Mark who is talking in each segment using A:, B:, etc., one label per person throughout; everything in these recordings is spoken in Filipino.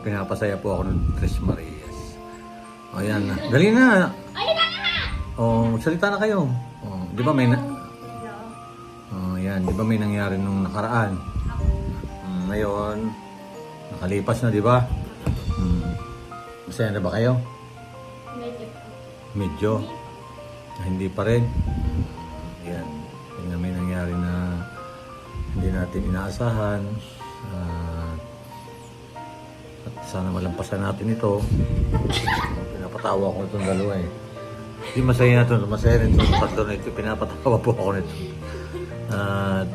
A: pinapasaya po ako ng Tres Marias. O yan na. Dali na. O, salita na kayo. O, di ba may na... O, yan. Di ba may nangyari nung nakaraan? Mm, ngayon, nakalipas na, di ba? Mm. Masaya na ba kayo?
B: Medyo.
A: Medyo. Hindi pa rin. Yan. Na may nangyari na hindi natin inaasahan. Ah, at sana malampasan natin ito. Pinapatawa ko itong dalawa eh. Hindi masaya na ito. Masaya rin itong tatlo na ito. Pinapatawa po ako nito. At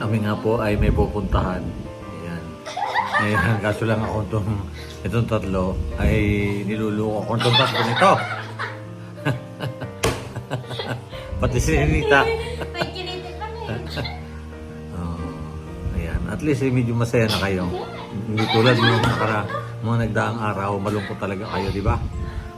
A: kami nga po ay may pupuntahan. Yan. Ngayon, kaso lang ako itong, itong tatlo ay niluluko ko itong tatlo nito. Pati si
B: pa rin.
A: Oh, ayan. At least eh, medyo masaya na kayo. Hindi tulad nung nakara, mga nagdaang araw, malungkot talaga kayo, di ba?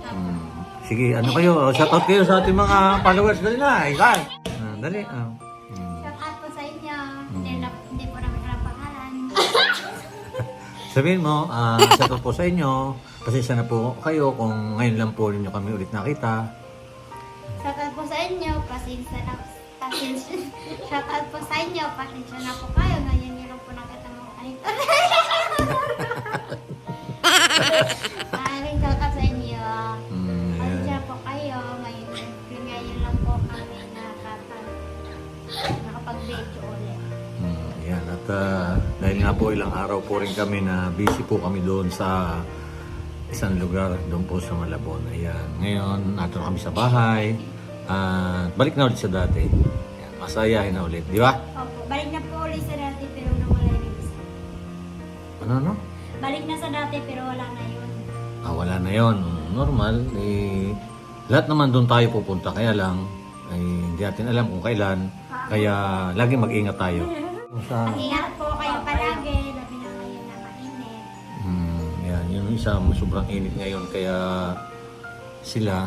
A: Hmm. Sige, ano kayo? Shoutout kayo sa ating mga followers. Dali na, ikaw. Ah, dali. Ah. Hmm.
B: Shout out po sa inyo. Hindi, na, hindi po namin alam pangalan.
A: Sabihin mo, ah, shoutout po sa inyo. Pasensya na po kayo kung ngayon lang po ninyo kami ulit nakita.
B: Shout out po sa inyo. Pasensya na pasensya. Shout out po sa inyo. Pasensya na po kayo. Ngayon nyo lang po nakita mo kanito. Maraming out sa inyo.
A: Hmm,
B: Pasensya
A: ayan.
B: po kayo. Ngayon, ngayon lang po kami nakapag nakapag-video ulit.
A: Hmm, yan. At ah, dahil nga po ilang araw po rin kami na busy po kami doon sa isang lugar doon po sa Malabon. Ayan. Ngayon, nato na kami sa bahay. At balik na ulit sa dati. Ayan, masayahin na ulit. Di ba?
B: Opo, balik na po ulit sa
A: Ano, no?
B: Balik na sa dati pero wala na yun.
A: Ah, wala na yon Normal. Eh, lahat naman doon tayo pupunta. Kaya lang, ay hindi natin alam kung kailan. Kaya lagi mag-ingat tayo. Sa,
B: Ingat po kayo palagi, labi na ngayon na mainit.
A: Hmm, yan, yung isa, sobrang init ngayon kaya sila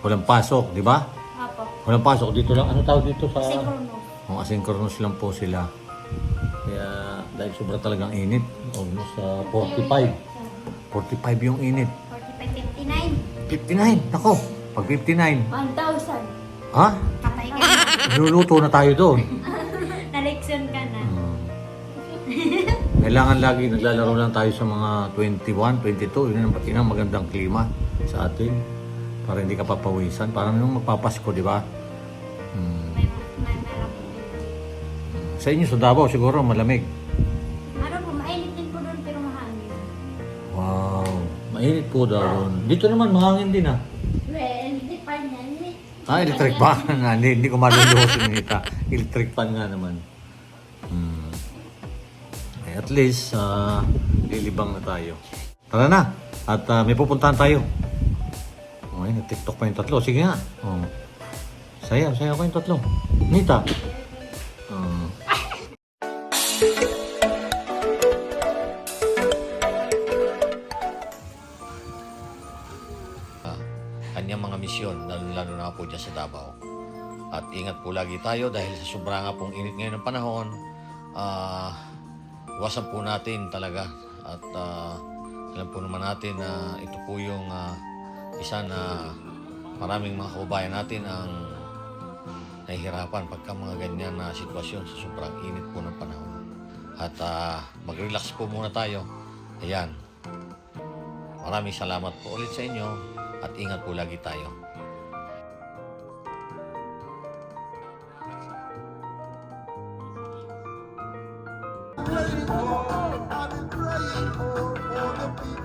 A: walang pasok, di ba?
B: Opo,
A: Walang pasok dito lang. Ano tawag dito sa
B: kasi Bruno.
A: Oh, asynchronous lang po sila. Kaya dahil sobrang talagang init, almost uh, 45. 45 yung init.
B: 45,
A: 59, nako. Pag 59,
B: 59. 1,000.
A: ha?
B: Patay ka na.
A: Luluto na tayo doon.
B: Nalekson ka na.
A: Hmm. Kailangan lagi naglalaro lang tayo sa mga 21, 22. Yun ang, yun ang magandang klima sa atin. Para hindi ka papawisan. Parang nung magpapasko, di ba? Hmm. Sa inyo sa Davao siguro malamig.
B: Mainit po
A: daw. Dito naman mahangin din ah.
B: Well, hindi pa niyan.
A: Ah, electric fan nga. Hindi, hindi ko maluluho si Nita. Electric fan nga naman. Hmm. Eh, at least, ah, lilibang na tayo. Tara na. At ah, may pupuntahan tayo. Okay, nag-tiktok pa yung tatlo. Sige nga. Oh. Saya, saya ko yung tatlo. Nita. Misyon, lalo-lalo na po dyan sa Davao. At ingat po lagi tayo dahil sa sobra nga pong init ngayon ng panahon, ah iwasan po natin talaga. At ah, alam po naman natin na ito po yung ah, isa na maraming mga kababayan natin ang nahihirapan pagka mga ganyan na sitwasyon sa sobrang init po ng panahon. At ah, mag-relax po muna tayo. Ayan. Maraming salamat po ulit sa inyo at ingat po lagi tayo.
C: I've been praying for, for the people.